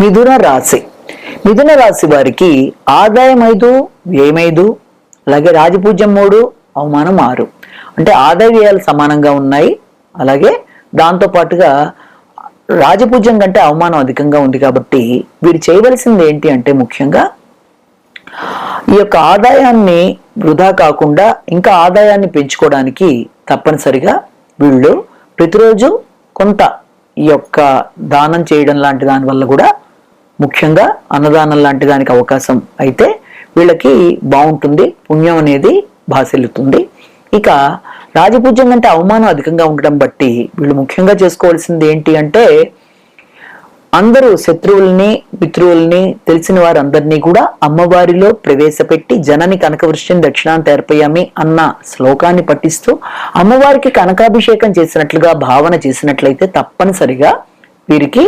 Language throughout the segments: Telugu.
మిథున రాశి. మిథున రాశి వారికి ఆదాయం ఐదు వ్యయం ఐదు అలాగే రాజపూజ్యం మూడు అవమానం ఆరు. అంటే ఆదాయ వ్యయాలు సమానంగా ఉన్నాయి. అలాగే దాంతో పాటుగా రాజపూజ్యం కంటే అవమానం అధికంగా ఉంది కాబట్టి వీరు చేయవలసింది ఏంటి అంటే ముఖ్యంగా ఈ యొక్క ఆదాయాన్ని వృధా కాకుండా ఇంకా ఆదాయాన్ని పెంచుకోవడానికి తప్పనిసరిగా వీళ్ళు ప్రతిరోజు కొంత ఈ యొక్క దానం చేయడం లాంటి దాని వల్ల కూడా ముఖ్యంగా అన్నదానం లాంటి దానికి అవకాశం అయితే వీళ్ళకి బాగుంటుంది పుణ్యం అనేది భాసిల్లుతుంది. ఇక రాజపూజ్యం కంటే అవమానం అధికంగా ఉండడం బట్టి వీళ్ళు ముఖ్యంగా చేసుకోవాల్సింది ఏంటి అంటే అందరూ శత్రువుల్ని పితృవుల్ని తెలిసిన వారందరినీ కూడా అమ్మవారిలో ప్రవేశపెట్టి జనని కనకవృష్టిని దక్షిణాంత ఏర్పయామి అన్న శ్లోకాన్ని పఠిస్తూ అమ్మవారికి కనకాభిషేకం చేసినట్లుగా భావన చేసినట్లయితే తప్పనిసరిగా వీరికి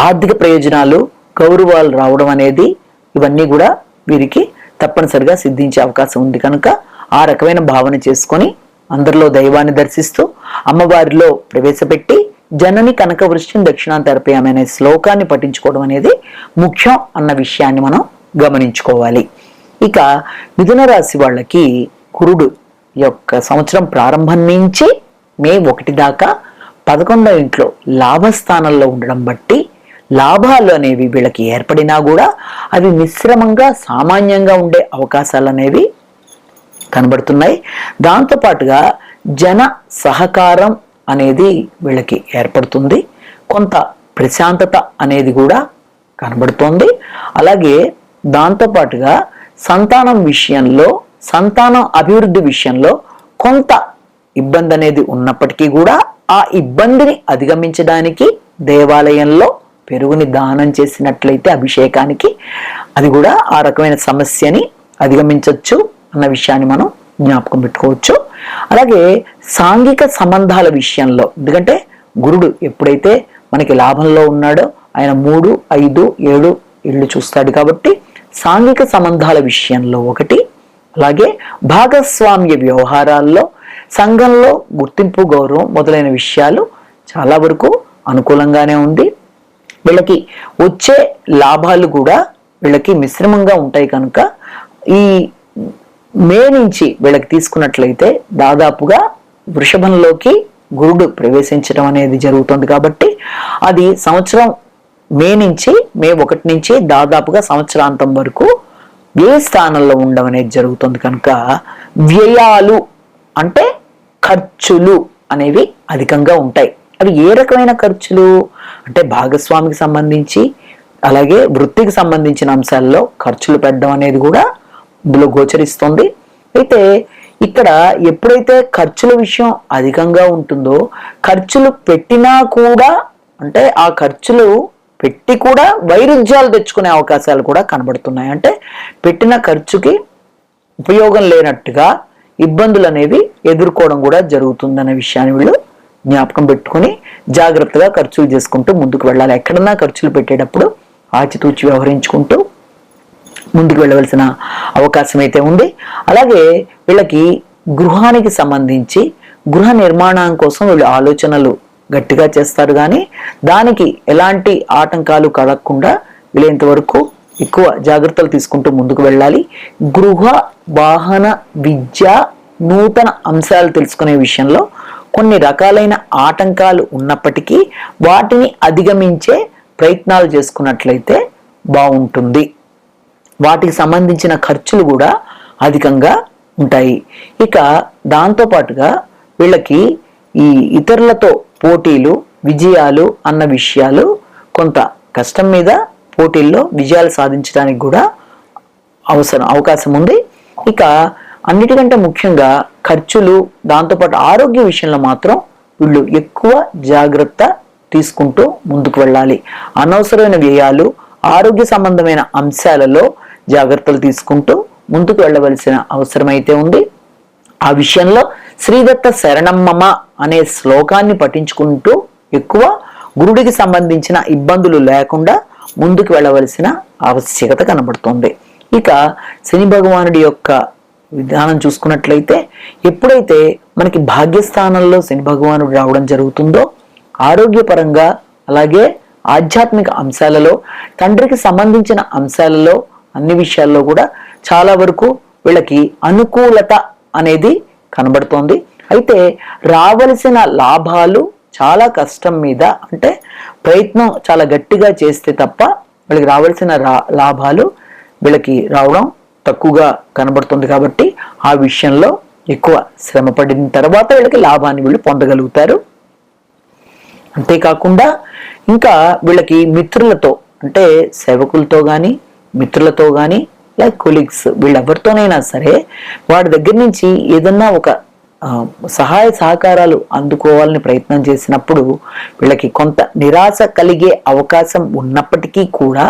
ఆర్థిక ప్రయోజనాలు గౌరవాలు రావడం అనేది ఇవన్నీ కూడా వీరికి తప్పనిసరిగా సిద్ధించే అవకాశం ఉంది. కనుక ఆ రకమైన భావన చేసుకొని అందరిలో దైవాన్ని దర్శిస్తూ అమ్మవారిలో ప్రవేశపెట్టి జనని కనక వృష్టిని దక్షిణాంత ఆమె అనే శ్లోకాన్ని పఠించుకోవడం అనేది ముఖ్యం అన్న విషయాన్ని మనం గమనించుకోవాలి. ఇక మిథున రాశి వాళ్ళకి కురుడు యొక్క సంవత్సరం ప్రారంభం నుంచి మే ఒకటి దాకా పదకొండవ ఇంట్లో లాభస్థానంలో ఉండడం బట్టి లాభాలు అనేవి వీళ్ళకి ఏర్పడినా కూడా అవి మిశ్రమంగా సామాన్యంగా ఉండే అవకాశాలు అనేవి కనబడుతున్నాయి. దాంతోపాటుగా జన సహకారం అనేది వీళ్ళకి ఏర్పడుతుంది. కొంత ప్రశాంతత అనేది కూడా కనబడుతోంది. అలాగే దాంతోపాటుగా సంతానం విషయంలో సంతానం అభివృద్ధి విషయంలో కొంత ఇబ్బంది అనేది ఉన్నప్పటికీ కూడా ఆ ఇబ్బందిని అధిగమించడానికి దేవాలయంలో పెరుగుని దానం చేసినట్లయితే అభిషేకానికి అది కూడా ఆ రకమైన సమస్యని అధిగమించవచ్చు అన్న విషయాన్ని మనం జ్ఞాపకం పెట్టుకోవచ్చు. అలాగే సాంఘిక సంబంధాల విషయంలో ఎందుకంటే గురుడు ఎప్పుడైతే మనకి లాభంలో ఉన్నాడో ఆయన మూడు ఐదు ఏడు ఇళ్ళు చూస్తాడు కాబట్టి సాంఘిక సంబంధాల విషయంలో ఒకటి అలాగే భాగస్వామ్య వ్యవహారాల్లో సంఘంలో గుర్తింపు గౌరవం మొదలైన విషయాలు చాలా వరకు అనుకూలంగానే ఉంది. వీళ్ళకి వచ్చే లాభాలు కూడా వీళ్ళకి మిశ్రమంగా ఉంటాయి కనుక ఈ మే నుంచి వీళ్ళకి తీసుకున్నట్లయితే దాదాపుగా వృషభంలోకి గురుడు ప్రవేశించడం అనేది జరుగుతుంది కాబట్టి అది సంవత్సరం మే నుంచి మే ఒకటి నుంచి దాదాపుగా సంవత్సరాంతం వరకు వ్యయ స్థానంలో ఉండడం అనేది జరుగుతుంది కనుక వ్యయాలు అంటే ఖర్చులు అనేవి అధికంగా ఉంటాయి. అవి ఏ రకమైన ఖర్చులు? అంటే భాగస్వామికి సంబంధించి అలాగే వృత్తికి సంబంధించిన అంశాల్లో ఖర్చులు పెట్టడం అనేది కూడా ఇందులో గోచరిస్తుంది. అయితే ఇక్కడ ఎప్పుడైతే ఖర్చుల విషయం అధికంగా ఉంటుందో ఖర్చులు పెట్టినా కూడా అంటే ఆ ఖర్చులు పెట్టి కూడా వైరుధ్యాలు తెచ్చుకునే అవకాశాలు కూడా కనబడుతున్నాయి. అంటే పెట్టిన ఖర్చుకి ఉపయోగం లేనట్టుగా ఇబ్బందులు అనేవి ఎదుర్కోవడం కూడా జరుగుతుందనే విషయాన్ని వీళ్ళు జ్ఞాపకం పెట్టుకుని జాగ్రత్తగా ఖర్చులు చేసుకుంటూ ముందుకు వెళ్ళాలి. ఎక్కడన్నా ఖర్చులు పెట్టేటప్పుడు ఆచితూచి వ్యవహరించుకుంటూ ముందుకు వెళ్ళవలసిన అవకాశం అయితే ఉంది. అలాగే వీళ్ళకి గృహానికి సంబంధించి గృహ నిర్మాణం కోసం వీళ్ళు ఆలోచనలు గట్టిగా చేస్తారు కానీ దానికి ఎలాంటి ఆటంకాలు కలగకుండా వీళ్ళంతవరకు ఎక్కువ జాగ్రత్తలు తీసుకుంటూ ముందుకు వెళ్ళాలి. గృహ వాహన విద్య నూతన అంశాలు తెలుసుకునే విషయంలో కొన్ని రకాలైన ఆటంకాలు ఉన్నప్పటికీ వాటిని అధిగమించే ప్రయత్నాలు చేసుకున్నట్లయితే బాగుంటుంది. వాటికి సంబంధించిన ఖర్చులు కూడా అధికంగా ఉంటాయి. ఇక దాంతో పాటుగా వీళ్ళకి ఈ ఇతరులతో పోటీలు విజయాలు అన్న విషయాలు కొంత కష్టం మీద పోటీల్లో విజయాలు సాధించడానికి కూడా అవసరం అవకాశం ఉంది. ఇక అన్నిటికంటే ముఖ్యంగా ఖర్చులు దాంతోపాటు ఆరోగ్య విషయంలో మాత్రం వీళ్ళు ఎక్కువ జాగ్రత్త తీసుకుంటూ ముందుకు వెళ్ళాలి. అనవసరమైన వ్యయాలు ఆరోగ్య సంబంధమైన అంశాలలో జాగ్రత్తలు తీసుకుంటూ ముందుకు వెళ్ళవలసిన అవసరం అయితే ఉంది. ఆ విషయంలో శ్రీదత్త శరణమ్మమ అనే శ్లోకాన్ని పఠించుకుంటూ ఎక్కువ గురుడికి సంబంధించిన ఇబ్బందులు లేకుండా ముందుకు వెళ్ళవలసిన ఆవశ్యకత కనబడుతుంది. ఇక శని భగవానుడి యొక్క విధానం చూసుకున్నట్లయితే ఎప్పుడైతే మనకి భాగ్యస్థానంలో శని భగవానుడు రావడం జరుగుతుందో ఆరోగ్యపరంగా అలాగే ఆధ్యాత్మిక అంశాలలో తండ్రికి సంబంధించిన అంశాలలో అన్ని విషయాల్లో కూడా చాలా వరకు వీళ్ళకి అనుకూలత అనేది కనబడుతోంది. అయితే రావలసిన లాభాలు చాలా కష్టం మీద అంటే ప్రయత్నం చాలా గట్టిగా చేస్తే తప్ప వీళ్ళకి రావాల్సిన రా లాభాలు వీళ్ళకి రావడం తక్కువగా కనబడుతుంది కాబట్టి ఆ విషయంలో ఎక్కువ శ్రమ పడిన తర్వాత వీళ్ళకి లాభాన్ని వీళ్ళు పొందగలుగుతారు. అంతేకాకుండా ఇంకా వీళ్ళకి మిత్రులతో అంటే సేవకులతో కానీ మిత్రులతో కానీ లైక్ కొలీగ్స్ వీళ్ళెవరితోనైనా సరే వాడి దగ్గర నుంచి ఏదన్నా ఒక సహాయ సహకారాలు అందుకోవాలని ప్రయత్నం చేసినప్పుడు వీళ్ళకి కొంత నిరాశ కలిగే అవకాశం ఉన్నప్పటికీ కూడా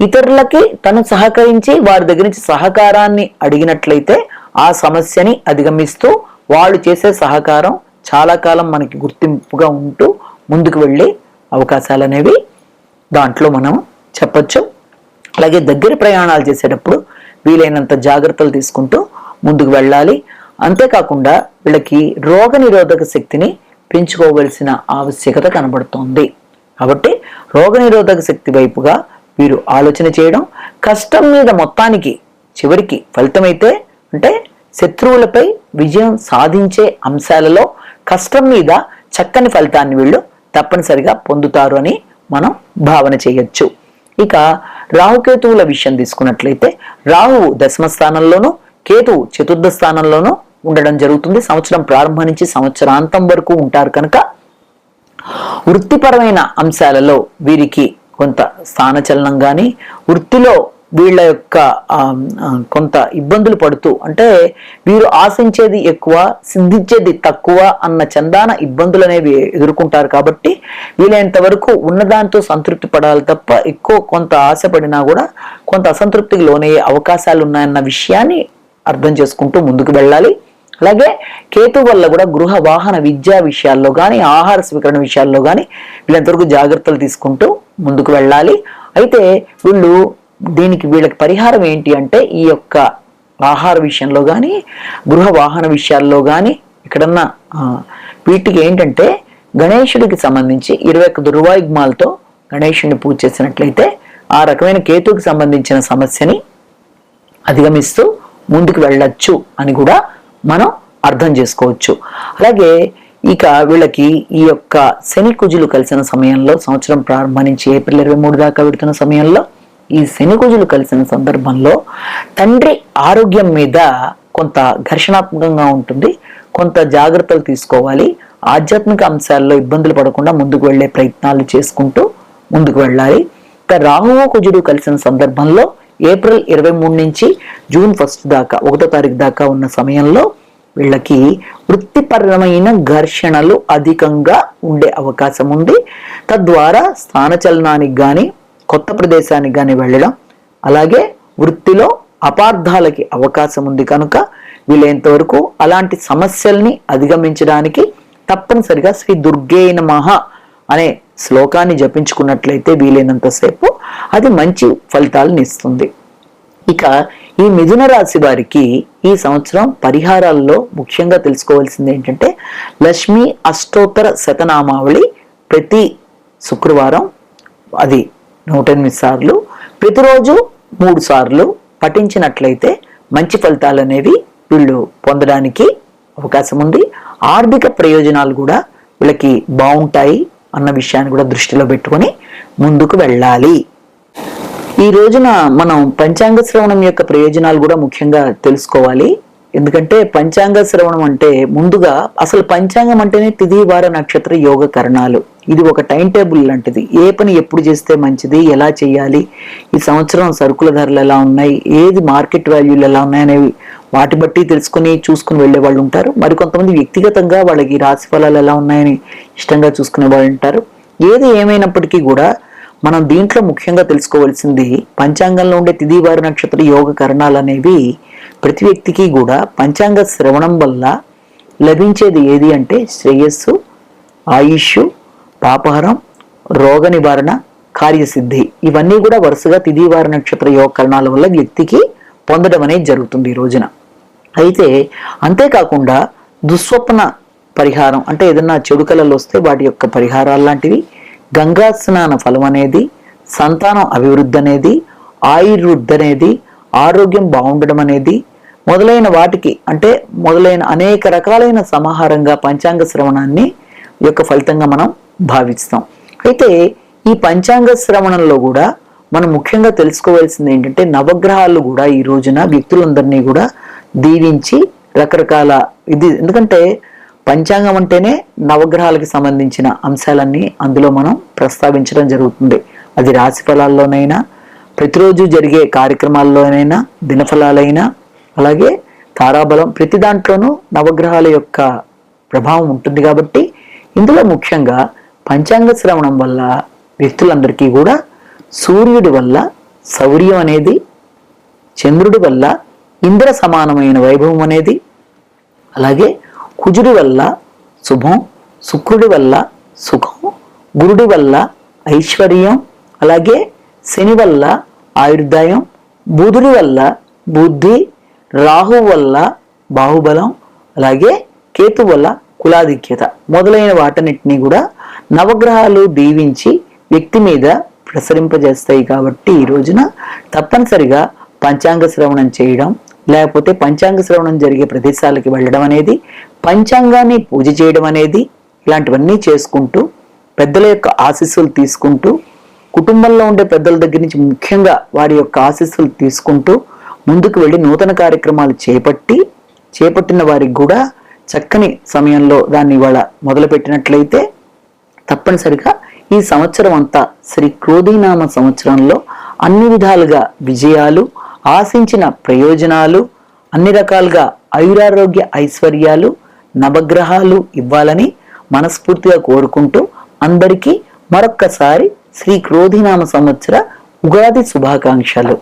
ఇతరులకి తను సహకరించి వారి దగ్గర నుంచి సహకారాన్ని అడిగినట్లయితే ఆ సమస్యని అధిగమిస్తూ వాళ్ళు చేసే సహకారం చాలా కాలం మనకి గుర్తింపుగా ఉంటూ ముందుకు వెళ్ళే అవకాశాలు అనేవి దాంట్లో మనం చెప్పచ్చు. అలాగే దగ్గర ప్రయాణాలు చేసేటప్పుడు వీలైనంత జాగ్రత్తలు తీసుకుంటూ ముందుకు వెళ్ళాలి. అంతేకాకుండా వీళ్ళకి రోగ నిరోధక శక్తిని పెంచుకోవలసిన ఆవశ్యకత కనబడుతోంది. కాబట్టి రోగ నిరోధక శక్తి వైపుగా వీరు ఆలోచన చేయడం కష్టం మీద మొత్తానికి చివరికి ఫలితమైతే అంటే శత్రువులపై విజయం సాధించే అంశాలలో కష్టం మీద చక్కని ఫలితాన్ని వీళ్ళు తప్పనిసరిగా పొందుతారు అని మనం భావన చేయొచ్చు. ఇక రాహుకేతువుల విషయం తీసుకున్నట్లయితే రాహు దశమ స్థానంలోను కేతువు చతుర్థ స్థానంలోనూ ఉండడం జరుగుతుంది. సంవత్సరం ప్రారంభం నుంచి సంవత్సరాంతం వరకు ఉంటారు కనుక వృత్తిపరమైన అంశాలలో వీరికి కొంత స్థానచలనం కానీ వృత్తిలో వీళ్ళ యొక్క కొంత ఇబ్బందులు పడుతూ అంటే వీరు ఆశించేది ఎక్కువ సిద్ధించేది తక్కువ అన్న చందాన ఇబ్బందులు అనేవి ఎదుర్కొంటారు కాబట్టి వీలైనంత వరకు ఉన్నదాంతో సంతృప్తి పడాలి తప్ప ఎక్కువ కొంత ఆశపడినా కూడా కొంత అసంతృప్తికి లోనయ్యే అవకాశాలు ఉన్నాయన్న విషయాన్ని అర్థం చేసుకుంటూ ముందుకు వెళ్ళాలి. అలాగే కేతు వల్ల కూడా గృహ వాహన విద్యా విషయాల్లో కానీ ఆహార స్వీకరణ విషయాల్లో కానీ వీళ్ళంతవరకు జాగ్రత్తలు తీసుకుంటూ ముందుకు వెళ్ళాలి. అయితే వీళ్ళు దీనికి వీళ్ళకి పరిహారం ఏంటి అంటే ఈ యొక్క ఆహార విషయంలో కానీ గృహ వాహన విషయాల్లో కానీ ఇక్కడన్నా వీటికి ఏంటంటే గణేశుడికి సంబంధించి ఇరవై ఒక్క దుర్వాయుగ్మాలతో గణేశుడిని పూజ చేసినట్లయితే ఆ రకమైన కేతువుకి సంబంధించిన సమస్యని అధిగమిస్తూ ముందుకు వెళ్ళొచ్చు అని కూడా మనం అర్థం చేసుకోవచ్చు. అలాగే ఇక వీళ్ళకి ఈ యొక్క శని కుజులు కలిసిన సమయంలో సంవత్సరం ప్రారంభం నుంచి ఏప్రిల్ ఇరవై మూడు దాకా పెడుతున్న సమయంలో ఈ శనికుజులు కలిసిన సందర్భంలో తండ్రి ఆరోగ్యం మీద కొంత ఘర్షణాత్మకంగా ఉంటుంది. కొంత జాగ్రత్తలు తీసుకోవాలి. ఆధ్యాత్మిక అంశాల్లో ఇబ్బందులు పడకుండా ముందుకు వెళ్ళే ప్రయత్నాలు చేసుకుంటూ ముందుకు వెళ్ళాలి. ఇక రాహువు కుజుడు కలిసిన సందర్భంలో ఏప్రిల్ ఇరవై మూడు నుంచి జూన్ ఫస్ట్ దాకా ఒకటో తారీఖు దాకా ఉన్న సమయంలో వీళ్ళకి వృత్తిపరమైన ఘర్షణలు అధికంగా ఉండే అవకాశం ఉంది. తద్వారా స్థానచలనానికి కానీ కొత్త ప్రదేశానికి కానీ వెళ్ళడం. అలాగే వృత్తిలో అపార్థాలకి అవకాశం ఉంది కనుక వీలైనంత వరకు అలాంటి సమస్యల్ని అధిగమించడానికి తప్పనిసరిగా శ్రీ దుర్గే నమః అనే శ్లోకాన్ని జపించుకున్నట్లయితే వీలైనంతసేపు అది మంచి ఫలితాలను ఇస్తుంది. ఇక ఈ మిథున రాశి వారికి ఈ సంవత్సరం పరిహారాల్లో ముఖ్యంగా తెలుసుకోవాల్సింది ఏంటంటే లక్ష్మీ అష్టోత్తర శతనామావళి ప్రతి శుక్రవారం అది నూట ఎనిమిది సార్లు ప్రతిరోజు మూడు సార్లు పఠించినట్లయితే మంచి ఫలితాలు అనేవి వీళ్ళు పొందడానికి అవకాశం ఉంది. ఆర్థిక ప్రయోజనాలు కూడా వీళ్ళకి బాగుంటాయి అన్న విషయాన్ని కూడా దృష్టిలో పెట్టుకొని ముందుకు వెళ్ళాలి. ఈ రోజున మనం పంచాంగ శ్రవణం యొక్క ప్రయోజనాలు కూడా ముఖ్యంగా తెలుసుకోవాలి. ఎందుకంటే పంచాంగ శ్రవణం అంటే ముందుగా అసలు పంచాంగం అంటేనే తిది వార నక్షత్ర యోగ కరణాలు. ఇది ఒక టైం టేబుల్ లాంటిది. ఏ పని ఎప్పుడు చేస్తే మంచిది? ఎలా చేయాలి? ఈ సంవత్సరం సరుకుల ధరలు ఎలా ఉన్నాయి? ఏది మార్కెట్ వాల్యూలు ఎలా ఉన్నాయి అనేవి వాటి బట్టి తెలుసుకుని చూసుకుని వెళ్ళే వాళ్ళు ఉంటారు. మరికొంతమంది వ్యక్తిగతంగా వాళ్ళకి రాశి ఫలాలు ఎలా ఉన్నాయని ఇష్టంగా చూసుకునే వాళ్ళు ఉంటారు. ఏది ఏమైనప్పటికీ కూడా మనం దీంట్లో ముఖ్యంగా తెలుసుకోవాల్సింది పంచాంగంలో ఉండే తిథి నక్షత్ర యోగ కరణాలు అనేవి ప్రతి వ్యక్తికి కూడా పంచాంగ శ్రవణం వల్ల లభించేది ఏది అంటే శ్రేయస్సు ఆయుష్ పాపహరం రోగ నివారణ కార్యసిద్ధి. ఇవన్నీ కూడా వరుసగా తిథి నక్షత్ర యోగ కరణాల వల్ల వ్యక్తికి పొందడం అనేది జరుగుతుంది ఈ రోజున. అయితే అంతేకాకుండా దుస్వప్న పరిహారం అంటే ఏదన్నా చెడు కళలు వస్తే వాటి యొక్క పరిహారాలు లాంటివి గంగా స్నాన ఫలం అనేది సంతానం అభివృద్ధి అనేది ఆయుర్వృద్ధి అనేది ఆరోగ్యం బాగుండడం అనేది మొదలైన వాటికి అంటే మొదలైన అనేక రకాలైన సమాహారంగా పంచాంగ శ్రవణాన్ని యొక్క ఫలితంగా మనం భావిస్తాం. అయితే ఈ పంచాంగ శ్రవణంలో కూడా మనం ముఖ్యంగా తెలుసుకోవాల్సింది ఏంటంటే నవగ్రహాలు కూడా ఈ రోజున వ్యక్తులందరినీ కూడా దీవించి రకరకాల ఇది ఎందుకంటే పంచాంగం అంటేనే నవగ్రహాలకు సంబంధించిన అంశాలన్నీ అందులో మనం ప్రస్తావించడం జరుగుతుంది. అది రాశి ఫలాల్లోనైనా ప్రతిరోజు జరిగే కార్యక్రమాల్లోనైనా దినఫలాలైనా అలాగే తారాబలం ప్రతి దాంట్లోనూ నవగ్రహాల యొక్క ప్రభావం ఉంటుంది కాబట్టి ఇందులో ముఖ్యంగా పంచాంగ శ్రవణం వల్ల వ్యక్తులందరికీ కూడా సూర్యుడి వల్ల శౌర్యం అనేది చంద్రుడి వల్ల ఇంద్ర సమానమైన వైభవం అనేది అలాగే కుజుడి వల్ల శుభం శుక్రుడి వల్ల సుఖం గురుడి వల్ల ఐశ్వర్యం అలాగే శని వల్ల ఆయుర్దాయం బుధుడి వల్ల బుద్ధి రాహు వల్ల బాహుబలం అలాగే కేతు వల్ల కులాధిక్యత మొదలైన వాటన్నిటిని కూడా నవగ్రహాలు దీవించి వ్యక్తి మీద ప్రసరింపజేస్తాయి కాబట్టి ఈ రోజున తప్పనిసరిగా పంచాంగ శ్రవణం చేయడం లేకపోతే పంచాంగ శ్రవణం జరిగే ప్రదేశాలకి వెళ్ళడం అనేది పంచాంగాన్ని పూజ చేయడం అనేది ఇలాంటివన్నీ చేసుకుంటూ పెద్దల యొక్క ఆశీస్సులు తీసుకుంటూ కుటుంబంలో ఉండే పెద్దల దగ్గర నుంచి ముఖ్యంగా వారి యొక్క ఆశీస్సులు తీసుకుంటూ ముందుకు వెళ్ళి నూతన కార్యక్రమాలు చేపట్టి చేపట్టిన వారికి కూడా చక్కని సమయంలో దాన్ని ఇవాళ మొదలుపెట్టినట్లయితే తప్పనిసరిగా ఈ సంవత్సరం అంతా శ్రీ క్రోధీనామ సంవత్సరంలో అన్ని విధాలుగా విజయాలు ఆశించిన ప్రయోజనాలు అన్ని రకాలుగా ఆయురారోగ్య ఐశ్వర్యాలు నవగ్రహాలు ఇవ్వాలని మనస్ఫూర్తిగా కోరుకుంటూ అందరికీ మరొక్కసారి శ్రీ క్రోధినామ సంవత్సర ఉగాది శుభాకాంక్షలు.